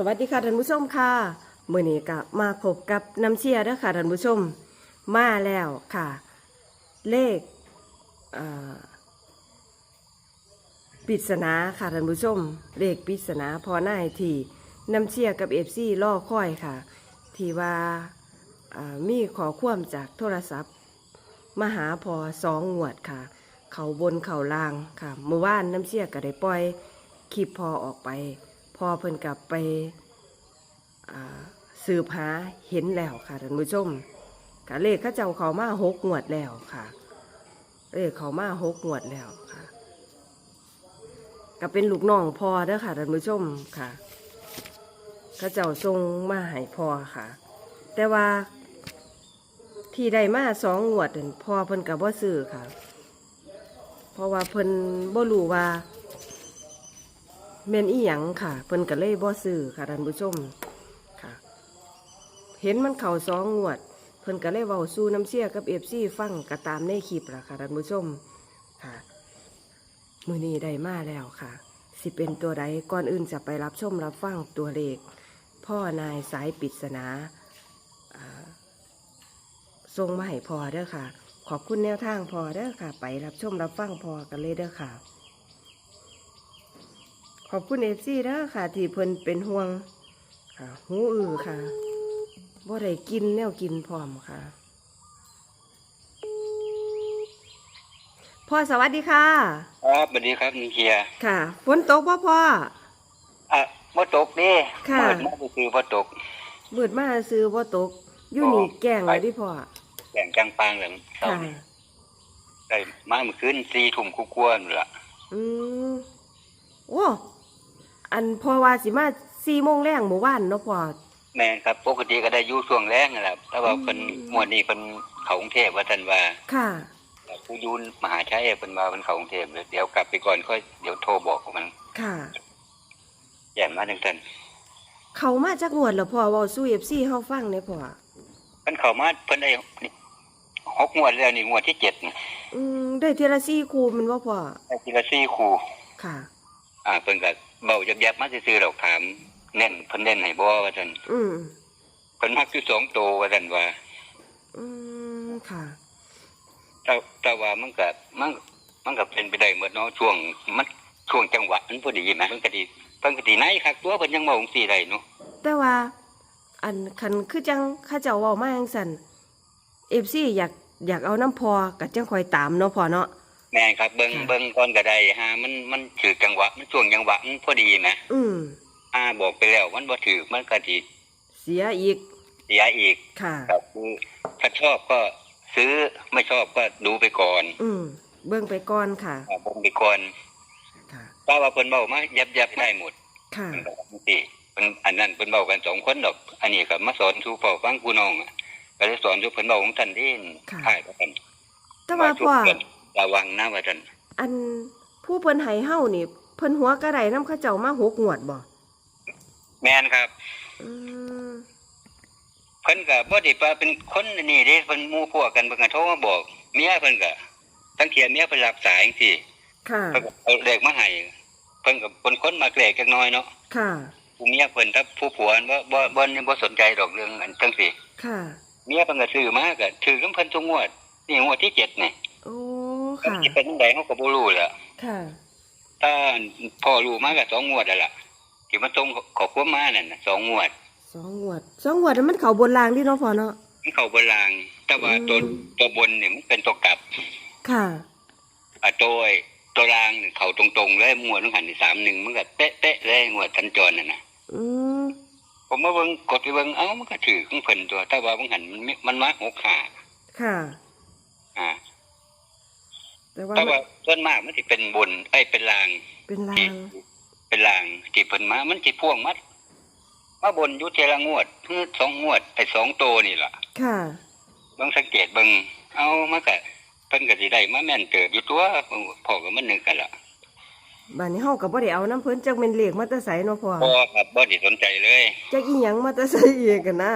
สวัสดีค่ะท่านผู้ชมค่ะมื่อนี้ก็มาพบกับน้ำเชียร์ด้อค่ะท่านผู้ชมมาแล้วค่ะ เลขปริศนาค่ะท่านผู้ชม เลขปริศนาพอหน้ายที่น้ำเชียร์กับเอฟซีล่อค่อยค่ะ ที่ว่าามีขอความจากโทรศัพท์ มหาพอสองงวดค่ะ เขาบนเขาล่างค่ะเมื่อวานน้ำเชี่ยก็ได้ปล่อยคลิปพอออกไป พอเพิ่นกลับไปสืบหาเห็นแล้วค่ะท่านผู้ชมกะเลขข้าเจ้าเขามาหกงวดแล้วค่ะ เลขเขามาหกงวดแล้วค่ะก็เป็นลูกน้องพอเด้อค่ะท่านผู้ชมค่ะข้าเจ้าทรงมาให้พอค่ะ แต่ว่าที่ได้มาสองงวดพอเพิ่นกับบ่าซื้อค่ะ เพราะว่าเพิ่นบ่รู้ว่า แม่นอีหยังค่ะ เพิ่นก็เลยบ่ซื้อค่ะท่านผู้ชมค่ะ เห็นมันเข้าสองงวด เพิ่นก็เลยเว้าสู้น้ำเสียกับ FC ฟังก็ตามในคลิปล่ะค่ะท่านผู้ชมค่ะมือนี้ได้มาแล้วค่ะ สิเป็นตัวใดก่อนอื่นจะไปรับชมรับฟังตัวเลขพ่อนายสายปริศนาอ่าส่งมาให้พอเด้อค่ะ ขอบคุณแนวทางพอเด้อค่ะ ไปรับชมรับฟังพอกันเลยเด้อค่ะ ขอบคุณเอฟซีเด้อค่ะ ที่เพิ่นเป็นห่วงค่ะหูอือค่ะบ่ได้กินแนวกินพร้อมค่ะ พ่อสวัสดีค่ะ ครับสวัสดีครับนิเคียร์ค่ะฝนตกพ่อพ่ออะบ่ตกเด้ค่ะ เปิดมาคือบ่ตกมืดมาซื้อบ่ตก อยู่นี่แกล้งเลยดิพ่อแข่งกลางปางเหลืองเศร้าค่ะ นี่ได้มาเมื่อคืน4ทุ่มกว่าๆนั่นล่ะอืมโอ้ อันพอว่าสิมาสี่โมงแรงเมื่อวานเนาะพ่อ แม่นครับปกติก็ได้อยู่ช่วงแรงนั่นแหละแต่ว่าอืมเพิ่นงวดนี้เพิ่นเข้ากรุงเทพว่าท่านว่าค่ะ ผู้อยูนมหาชัยเพิ่นว่าเพิ่นเข้ากรุงเทพเดี๋ยวกลับไปก่อนค่อยเดี๋ยวโทรบอกมันค่ะ แย่มาจังซั่นเขามาจากงวดแล้วพ่อเว้าสู้ FC เฮาฟังเนี่ยพ่อเพิ่นเข้ามาเพิ่นได้นี่หกงวดแล้วนี่งวดที่เจ็ดนี่อืมได้ทีละ4คู่แมันว่าพ่อ ได้ทีละ4คู่ ค่ะ อ่าเพิ่นก็ เบายับๆมาซื่อๆดอกถามแน่นเพิ่นเน่นให้บ่ว่าซั่นอืมเพิ่นมักอยู่สองโตวว่าซั่นว่า อืมค่ะ แต่แต่ว่ามันก็มันมันก็เป็นไปได้หมดเนาะช่วงมันช่วงจังหวะมันพอดีแหมเพิ่นก็ดีเพิ่นก็ดีไหนคักตัวเพิ่นยังเว้าจังซี่ได้เนาะแต่ว่า อันคันคือจังเข้าเจ้าเว้ามาจังซั่น FC อยากอยากเอาน้ำพอก็จังคอยตามเนาะพ่อเนาะ แม่นครับเบิ่งค่ะเบิ่งก่อนก็ได้ฮะมันมันถือจังหวะ มันช่วงจังหวะมันพอดีแหมอืมอ่าบอกไปแล้วมันบ่ถือมันก็สิเสียอีกเสียอีกค่ะครับคือถ้าชอบก็ซื้อไม่ชอบก็ดูไปก่อน อืมเบิ่งไปก่อนค่ะอ่าบ่งไปก่อนค่ะถ้าว่าเพิ่นเว้ามายับๆได้หมด ค่ะเพิ่นก็ว่าจังซี่เพิ่นอันนั้นเพิ่นเว้ากันสองคนดอก อันนี้ก็มาสอนสู่พ่อฟังผู้น้องอะก็เลยสอนสู่เพิ่นเว้าของท่านเด่นค่ะค่ายว่าท่านแต่ว่าพ่อทุกคน ระวังนะว่าท่านอันผู้เพิ่นให้เฮานี่ เพิ่นหัวกระไดน้ำเข้าเจ้ามาหกงวดบ่แม่นครับ อืมเพิ่นก็บ่ได้ว่าเป็นคนนี่เด้เพิ่นหมู่พวกกันเพิ่นก็โทรมาบอกเมียเพิ่นก็ทั้งเที่ยเมียเพิ่นรับสายจังซี่ค่ะ เพิ่นก็เอาเลขมาให้เพิ่นก็เป็นคนมาเกลกจักหน่อยเนาะค่ะ ผู้เมียเพิ่นถ้าผู้ผัวบ่บ่บ่บ่สนใจดอกเรื่องอันจังซี่ค่ะ เมียเพิ่นก็ซื้อมาก็ถือกับเพิ่นทุกงวดนี่งวดที่เจ็ดนี่ โอ้มันค่ะสิเป็นจังไดเฮาก็บ่รู้แหละค่ะถ้าพ่อรู้มาก็สองงวดแล้วล่ะที่มันตรงขอบความมานั่นน่ะสองงวดสองงวดสองงวดนั้นมันเข้าบนรางที่เนาะพ่อเนาะมันเข้าบนราง แต่ว่าอืมตัวตัวบนนี่มันเป็นตัวกลับ ค่ะอะตัวไอ้ตัวรางนี่เข้าตรงๆเลยงวดนึงหันที่สามหนึ่งมันก็เป๊ะๆเลยงวดทันจรนั่นน่ะอืมผมมาเบิ่งกดไปเบิ่งเอ้ามันก็ถือของเพิ่นตัว แต่ว่ามันหันมันไม่มันมาหกขาค่ะ อ่า แต่ว่าแต่ว่าส่วนมากมันสิเป็นบนไอ้ยเป็นรางเป็นราที่งเป็นรางที่เพิ่นมา มันสิพ่วงมัดมาบนอยู่เทละงวดคือสองงวดไอ้สองโตวนี่ล่ะค่ะ เบิ่งสังเกตเบิ่งเอามาก็เพิ่นก็สิได้มาแม่นเติบอยู่ตัวพ่อก็มันนึกกันล่ะบัดนี้เฮาก็บ่ได้เอาน้ำเพิ่นจักแม่นเลขมาแต่ไสเนาะพ่อพ่อครับบ่ได้สนใจเลย จักอีหยังมาแต่ไสอีกกันนะ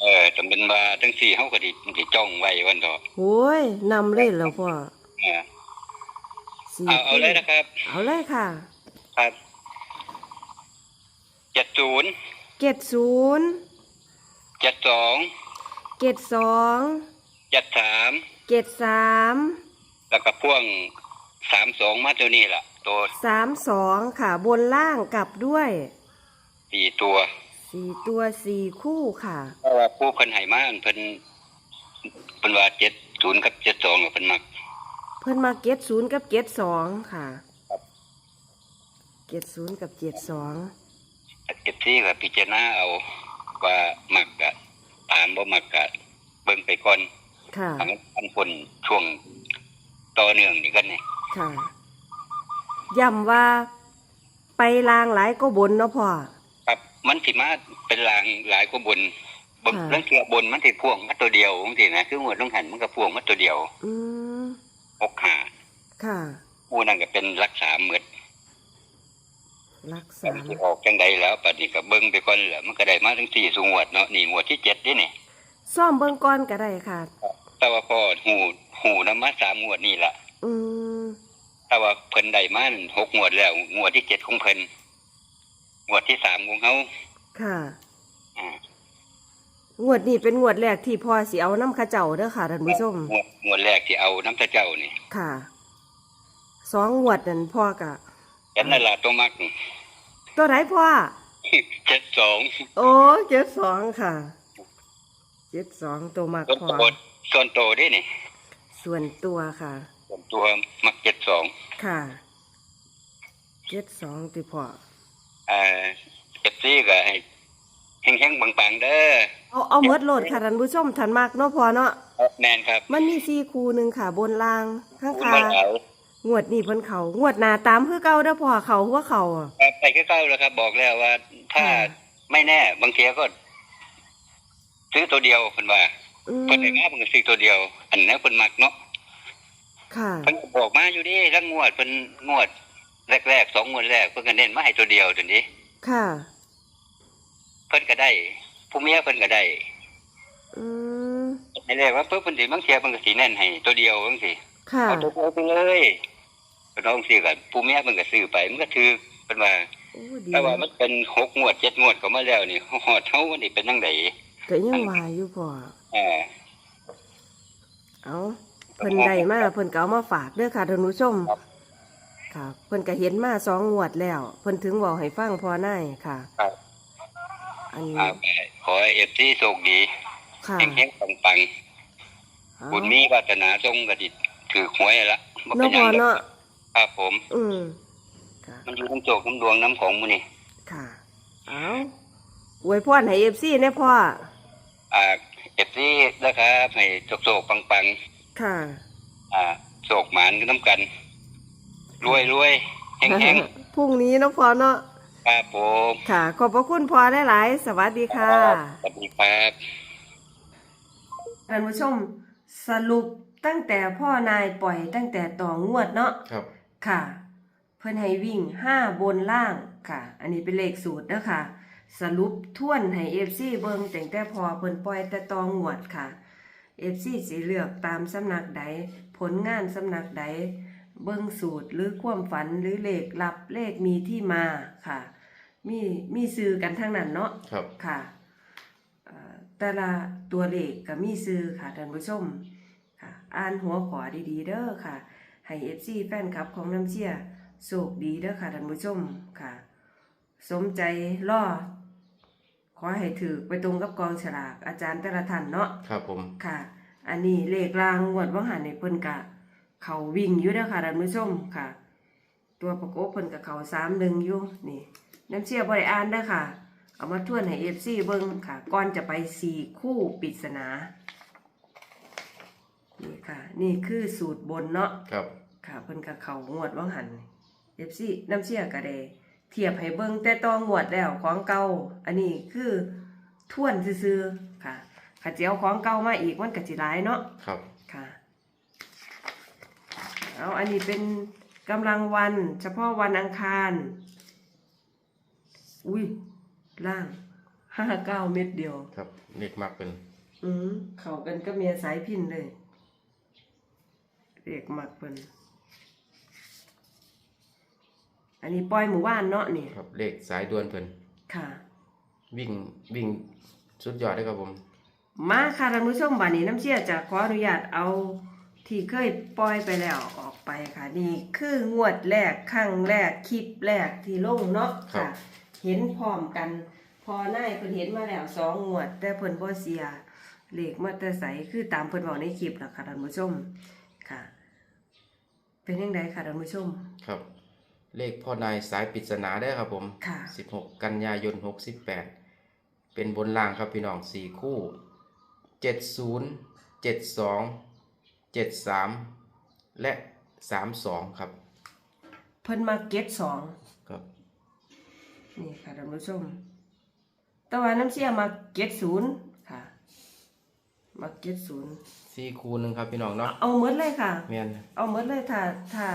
เออจำเป็นว่าจังซี่เฮาก็สิสิจ้องไว้วันเถาะโอ้ยนำเลยแล้วพ่อ เออ สี่เอาเอาเลยนะครับ เอาเลยค่ะครับ70เจ็ดศูนย์เจ็ดสองเจ็ดสองเจ็ดสามเจ็ดสามแล้วก็พ่วงสามสองมาตัวนี้ล่ะ ตัวสามสองค่ะ บนล่างกลับด้วยสี่ตัวสี่ตัวสี่คู่ค่ะเพราะว่าผู้เพิ่นให้มาเพิ่นเพิ่นว่าเจ็ดศูนย์กับเจ็ดสองเพิ่นมักเพิ่นมาเจ็ดศูนย์กับเจ็ดสองค่ะครับเจ็ดศูนย์กับเจ็ดสองเอฟซีก็พิจารณาเอาว่ามักกะตามบ่มักกะเบิ่งไปก่อนค่ะ ทางอันคนช่วงต่อเนื่องนี่กันนี่ค่ะย้ำว่าไปลางหลายก็บนเนาะพ่อ ครับมันสิมาเป็นลางหลายกว่าบนบนค่ะ เรื่องเทือบนมันสิพ่วงมาตัวเดียวจังซี่นะคือหัวต้องหันมันก็พ่วงมาตัวเดียว อืม หกหาค่ะผู้นั้นก็เป็นรักษาหมืดรักมัษานสิออกจังใดแล้วปัดนี้ก็เบิ่งไปก่อนแหละมันก็ได้มาถึงสี่สูงวดเนาะนี่งวดที่เจ็ดนี่นี่ซ่อมเบิ่งก่อนก็ได้ค่ะ แต่ว่าพอหูหูนำมาสามงวดนี่ล่ะอืมแต่ว่าเพิ่นได้มาหกงวดแล้ว งวดที่เจ็ดของเพิ่นงวดที่สามของเขาค่ะอ่า งวดนี้เป็นงวดแรกที่พ่อสิเอาน้ำข้าเจ้าเด้อค่ะท่านผู้ชมงวดงวดแรกที่เอาน้ำตาเจ้านี่ค่ะสองงวดนั่นพ่อกะกันนั่นล่ะตัวมักตัวไหนพ่อ เจ็ดสองโอ้เจ็ดสองค่ะเจ็ดสองตัวมักส่วนพ่อโตส่วนโตด้วยนี่ส่วนตัวค่ะ ส่วนตัวมักเจ็ดสองค่ะเจ็ดสองติพ่อเอ่อเจ็ดซี่ก็ให้ แห้งๆบางๆเด้อเอาเอาเมดโหลดค่ะท่านผู้ชมท่านมากเนาะพ่อเนาะแน่นครับ มันมีซีคูหนึ่งค่ะบนล่างข้างคุณคามาเอางวดนี้เพิ่นเขางวดหน้าตามคือเก่าเด้อพ่อเขาหัวเขาอะไปใกล้ๆแล้วครับ บอกแล้วว่า ถ้าค่ะไม่แน่ บางทีก็ ซื้อตัวเดียวเพิ่นว่าอืมเพิ่นได้มาเพิ่นก็ซื้อตัวเดียว อันนั้นเพิ่นมักเนาะค่ะเพิ่นก็บอกมาอยู่ดิทั้งงวดเพิ่นงวดแรกๆสองงวดแรกเพิ่นก็เน้นมาให้ตัวเดียวตัวนี้ ค่ะ เพิ่นก็ได้ผู้เมียเพิ่นก็ได้อืมในแรกว่าเพิ่นเพิ่นสิบางเทียเพิ่นก็สิเน้นให้ตัวเดียวจังซี่ค่ะเอาตัวเดียวไปเลยก็น้องซื้อกันผู้เมียเพิ่นก็ซื้อไปมันก็ถือเพิ่นว่าโอ้ดีแต่ว่ามันเป็นหกงวดเจ็ดงวดก็มาแล้วนี่ฮอดเฮามันนี่เป็นจังไดก็ยังว่าอยู่พ่ออ่าเอาเพิ่นได้มาเพิ่นก็เอามาฝากเด้อค่ะท่านผู้ชมครับค่ะเพิ่นก็เห็นมาสองงวดแล้ว เพิ่นถึงบอกให้ฟังพอนายค่ะครับ อันนี้เอาไปขอให้เอฟซีโชคดีค่ะเฮงๆปังเอาๆบุญมีวาสนาทรงกระดิถือหวยละบ่เนาะเป็นหพ่ยัองดอกเนาะครับผม อืมค่ะมันอยู่ทั้งโจกทั้งดวงน้ำของมื้อนี่ค่ะเอาอวยพรให้ FC แน่พ่อ อ่าเอฟซีนะครับให้โชคๆปังค่ะ ๆอ่าโชคหมานกันน้ำกันรวยๆเฮงพรุ่งนี้เนาะพ่อเนาะๆ ครับผมค่ะ ขอบพระคุณพ่อหลายๆสวัสดีค่ะสวัสดีครับท่านผู้ชมสรุปตั้งแต่พ่อนายปล่อยตั้งแต่ต่องวดเนาะครับ ค่ะ เพิ่นให้วิ่งห้าบนล่างค่ะ อันนี้เป็นเลขสูตรเด้อค่ะสรุปท่วนให้ FC เบิ่งแต่งแต่พอเพิ่นปล่อยแต่ต่องวดค่ะ FC สิเลือกตามสำนักใดผลงานสำนักใดเบิ่งสูตรหรือความฝันหรือเลขลับเลขมีที่มาค่ะ มีมีซื้อกันทั้งนั้นเนาะครับ ค่ะเอ่อแต่ละตัวเลขก็มีซื้อค่ะท่านผู้ชมค่ะ อ่านหัวขอดีๆ เด้อค่ะ ให้ FC แฟนคลับของน้ำเชียโชคดีเด้อค่ะท่านผู้ชมค่ะ สมใจล่อขอให้ถือไปตรงกับกองฉลากอาจารย์แต่ละท่านเนาะ ครับผม ค่ะ อันนี้เลขรางงวดว่างหันในเพิ่นกะ เขาวิ่งอยู่เด้อค่ะท่านผู้ชมค่ะ ตัวประกบเพิ่นกับเขาสามหนึ่งอยู่นี่ น้ำเชี่ยบริอ่านเด้อค่ะ เอามาทวนให้เอฟซีเบิ่งค่ะก่อนจะไปสี่คู่ปริศนานี่ค่ะ นี่คือสูตรบนเนาะครับ ค่ะเพิ่นกับเขางวดว่างหันเอฟซีน้ำเชี่ยกะเดเทียบให้เบิ่งแต่ตองวดแล้วของเก่าอันนี้คือทวนซื่อๆค่ะขัดเจียวของเก่ามาอีกมันกะจิหลายเนาะครับค่ะเอาอันนี้เป็นกำลังวัน เฉพาะวันอังคาร อุ้ยล่างห้าเก้าเม็ดเดียว ครับเลขมักเป็นอืมเข้ากันก็เมียสายพินเลยเรียกมักเป็นอันนี้ปล่อยหมู่บ้านเนาะนี่ครับเลขสายด่วนเพิ่นค่ะ วิ่งวิ่งสุดยอดเลยครับผม มาค่ะท่านผู้ชมบัดนี้น้ำเชี่ยจะขออนุญาตเอาที่เคยปล่อยไปแล้วออกไปค่ะ นี่คืองวดแรกครั้งแรกคลิปแรกที่ลงเนาะครัค่ะบ เห็นพร้อมกัน พอนายเพิ่นเห็นมาแล้วสองงวด แต่เพิ่นบ่เสียเลขมาแต่ใสคือตามเพิ่นบอกในคลิปล่ะค่ะท่านผู้ชมค่ะ เป็นยังไงค่ะท่านผู้ชม ครับ เลขพ่อนายสายปริศนาได้อครับผม ค่ะ 16 กันยายน 68 เป็นบนล่างครับพี่น้อง4คู่ 70 72 73 และ 32 ครับ เพิ่นมาเก็ตสองครับ นี่ค่ะท่านผู้ชมแต่ว่าน้ำเชี่ยมาเก็ตศูนย์ค่ะ มาเก็ตศูนย์4คู่หนึงครับพี่น้องเนาะเอาหมดเลยค่ะแม่นเอาหมดเลยถ้าถ้า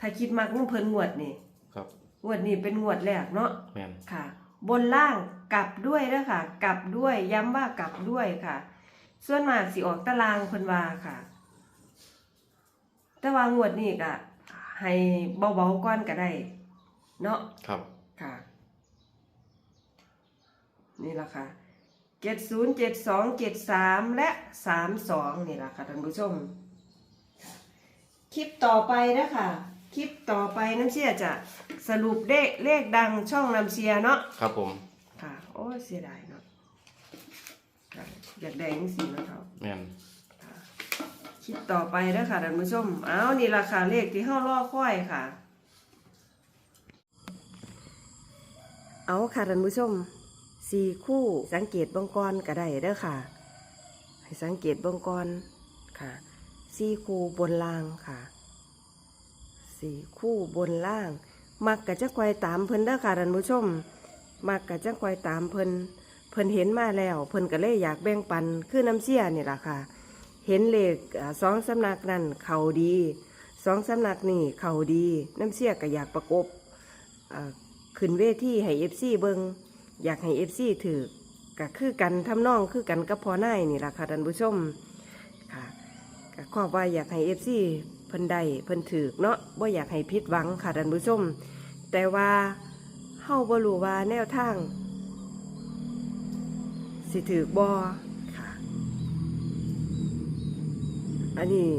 ถ้าคิดมากน้ำเพิ่นงวดนี่ครับงวดนี้เป็นงวดแรกเนาะแม่นค่ะ บนล่างกลับด้วยนะค่ะ กลับด้วยย้ำว่ากลับด้วยค่ะ ส่วนมากสิออกตารางเพิ่นว่าค่ะ แต่ว่างวดนี้ก็ให้เบาๆก่อนก็ได้ เนาะครับค่ะ นี่ละค่ะเจ็ดศูนย์เจ็ดสองเจ็ดสามและสามสองนี่ละค่ะท่านผู้ชม คลิปต่อไปนะคะคลิปต่อไปน้ำเชียจะสรุปเลขเลขดังช่องน้ำเชียเนาะครับผม ค่ะ โอ้ยเสียดายเนาะค่ะอยากได้ยังสีนาะเท่าแม่นคลิปต่อไปนะค่ะท่านผู้ชม เอานี่ราคาเลขที่เฮารอค่อยค่ะ เอาค่ะท่านผู้ชมสี่คู่สังเกตเบงกรก็ได้เด้อค่ะ ให้สังเกตเบงกรค่ะสี่คู่บนล่างค่ะสี่คู่บนล่าง มักกะจะควายตามเพิ่นเด้อค่ะท่านผู้ชม มักกะจะควายตามเพิ่นเพิ่นเห็นมาแล้ว เพิ่นก็เลยอยากแบ่งปันคือน้ำเชี่ยนี่แหละค่ะ เห็นเลขสองสำนักนั่นเขาดีสองสำนักนี่เขาดี น้ำเชี่ยก็อยากประกบอ่า ขึ้นเวทีให้เอฟซีเบิงอยากให้เอฟซีถือก็คือกันทำนองคือกันกับพอนายนี่แหละค่ะท่านผู้ชมค่ะก็ขอว่าอยากให้เอฟซีเพิ่นได้เพิ่นถือเนาะว่าอยากให้ผิดหวังค่ะท่านผู้ชม แต่ว่าเฮาบ่รู้ว่าแนวทางสิถือบ่ค่ะ อันนี้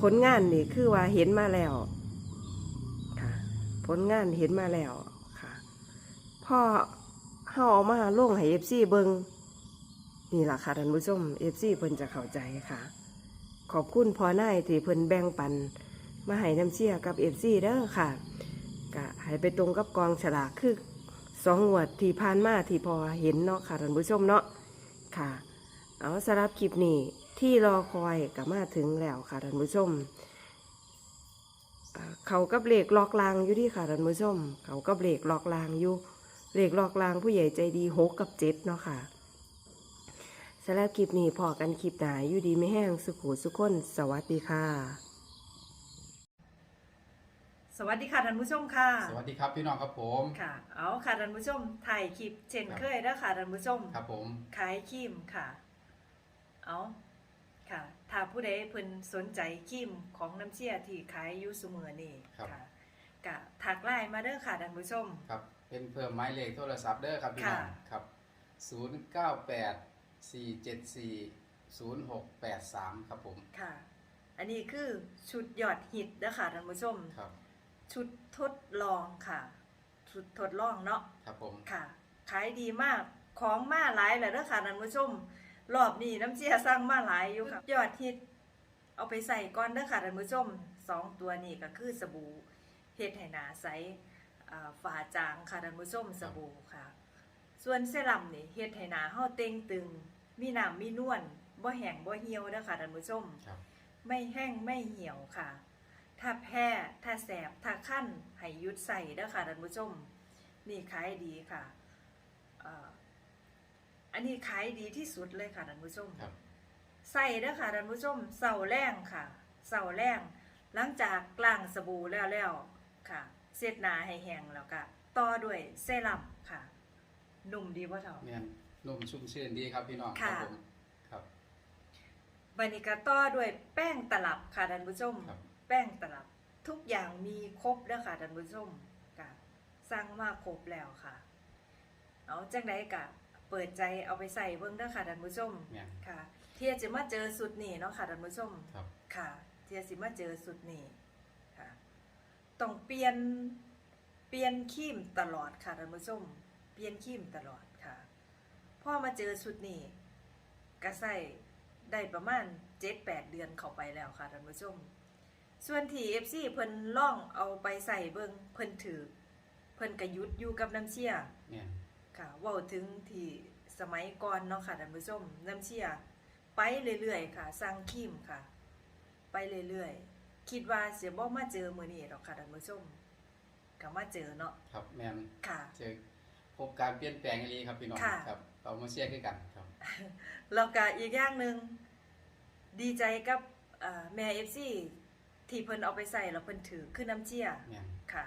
ผลงานนี่คือว่าเห็นมาแล้ว ผลงานเห็นมาแล้วค่ะพ่อเฮาเอามาลงให้เอฟซีเบิงนี่ล่ะค่ะท่านผู้ชมเอฟซีเพิ่นจะเข้าใจค่ะ ขอบคุณพอนายที่เพิ่นแบ่งปัน มาให้น้ำเชี่ยกับเอฟซีเด้อค่ะก็ให้ไปตรงกับกองฉลากคือสองงวดที่ผ่านมาที่พอเห็นเนาะค่ะท่านผู้ชมเนาะค่ะเอาสำหรับคลิปนี้ที่รอคอยก็มาถึงแล้วค่ะท่านผู้ชม เขากับเหล็กลอกลางอยู่ที่ค่ะท่านผู้ชม เขากับเหล็กลอกลางอยู่เหล็กลอกลางผู้ใหญ่ใจดีหกกับเจ็ดเนาะค่ะสำหรับคลิปนี้พอกันคลิปหนาอยู่ดีไม่แห้งสุขุสุขคนสวัสดีค่ะ สวัสดีค่ะท่านผู้ชมค่ะสวัสดีครับพี่น้องครับผม ค่ะ เอาค่ะท่านผู้ชมถ่ายคลิปเช่นเคยนะค่ะท่านผู้ชม ครับผม ขายครีมค่ะ เอา ค่ะ ถ้าผู้ใดเพิ่นสนใจครีมของน้ำเชี่ยที่ขายอยู่เสมอนี่ค่ะกะถักไลน์มาเด้อค่ะท่านผู้ชม ครับเป็นเพิ่มไม้เลขโทรศัพท์เด้อครับพี่น้องค่ะ ครับ 098 474 0683 ครับผม ค่ะ อันนี้คือชุดยอดฮิตเด้อค่ะท่านผู้ชม ครับ ชุดทดลองค่ะ ชุดทดลองเนาะ ครับผม ค่ะ ขายดีมาก ของมาหลายเลยเด้อค่ะท่านผู้ชม รอบนี้น้ำเชี่ยสร้างมาหลายอยู่ค่ะยอดฮิตเอาไปใส่ก่อนเด้อค่ะท่านผู้ชมสองตัวนี้ก็คือสบู่เฮ็ดให้หนาใสอ่าฝ่าจางค่ะท่านผู้ชมสบู่ค่ะ ส่วนเซรั่มนี่เฮ็ดให้หนาเฮาเต่งตึง มีน้ำมีนวลบ่แห้งบ่เหี่ยวเด้อค่ะท่านผู้ชมครับไม่แห้งไม่เหี่ยวค่ะ ถ้าแพ้ถ้าแสบถ้าขั้นให้หยุดใส่เด้อค่ะท่านผู้ชมนี่ขายดีค่ะเอ่ออันนี้ขายดีที่สุดเลยค่ะท่านผู้ชมครับ ใส่เด้อค่ะท่านผู้ชมเสาแรงค่ะเสาแรงหลังจากล้างสบู่แล้วแล้วค่ะ เสร็จหนาให้แห้งแล้วก็ต่อด้วยเซรั่มค่ะ นุ่มดีพ่อเฒ่าเนี่ยนุ่มชุ่มชื่นดีครับพี่น้องค่ะผมครับบันนี้ก็ต่อด้วยแป้งตลับค่ะท่านผู้ชม ครับ แป้งตลับทุกอย่างมีครบแล้วค่ะท่านผู้ชมค่ะสั่งมาครบแล้วค่ะ เอาจังไดกะ เปิดใจเอาไปใส่เบิ่งเด้อค่ะท่านผู้ชมแม่นค่ะ เที่ยจะมาเจอสุดนี่เนาะค่ะท่านผู้ชม ครับ ค่ะ เที่ยสิมาเจอสุดนี่ค่ะ ต้องเปลี่ยน เปลี่ยนคีมตลอดค่ะท่านผู้ชม เปลี่ยนคีมตลอดค่ะพอมาเจอสุดนี่ก็ใส่ได้ประมาณ7-8เดือนเข้าไปแล้วค่ะท่านผู้ชม ส่วนที่ FC เพิ่นล่องเอาไปใส่เบิ่งเพิ่นถือ เพิ่นก็หยุดอยู่กับน้ำเชี่ยแม่น ค่ะเว้าถึงที่สมัยก่อนเนาะค่ะท่านผู้ชมน้ำเชี่ยไปเรื่อยๆค่ะสร้างคิมค่ะ ไปเรื่อยๆคิดว่าเสียบ่มาเจอมื้อนี้หรอกค่ะท่านผู้ชมก็มาเจอเนาะครับแม่นค่ะเจอพบการเปลี่ยนแปลงอีหลีครับพี่น้องค่ะครับเอามาเชียร์คือกันครับแล้วก็อีกอย่างหนึ่งดีใจกับเอ่อแม่ FC ที่เพิ่นเอาไปใส่แล้วเพิ่นถือคือน้ำเชี่ยแม่นค่ะ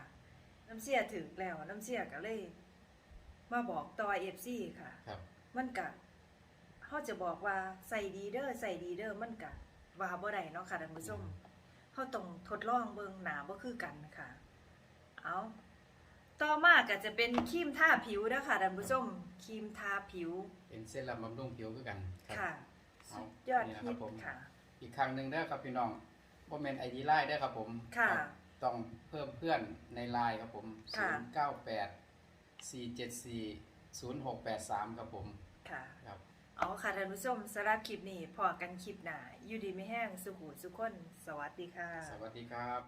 น้ำเชี่ยถือแล้วน้ำเชี่ยก็เลย มาบอกต่อ FC ค่ะ ครับ มันกะเขาจะบอกว่าใส่ดีเด้อใส่ดีเด้อมันกะว่าบ่ได้เนาะค่ะท่านผู้ชมเขาต้องทดลองเบิ่งหนาบ่คือกันค่ะ เอาต่อมาก็จะเป็นครีมทาผิวนะคะท่านผู้ชมครีมทาผิว เป็นเส้นลำบำรุงผิวคือกันครับค่ะเอาสุดยอดนี่นะฮิครัตบผม ค่ะ อีกครั้งหนึ่งเด้อครับพี่น้องบ่แม่นไอดีไลน์เด้อครับผมค่ะรับต้องเพิ่มเพื่อนในไลน์ครับผม ค่ะ 098 474 0683 ครับผมค่ะครับ เอาค่ะท่านผู้ชมสำหรับคลิปนี้พอกันคลิปหน้าอยู่ดีไม่แห้งสุขุสุขคน สวัสดีค่ะ สวัสดีครับ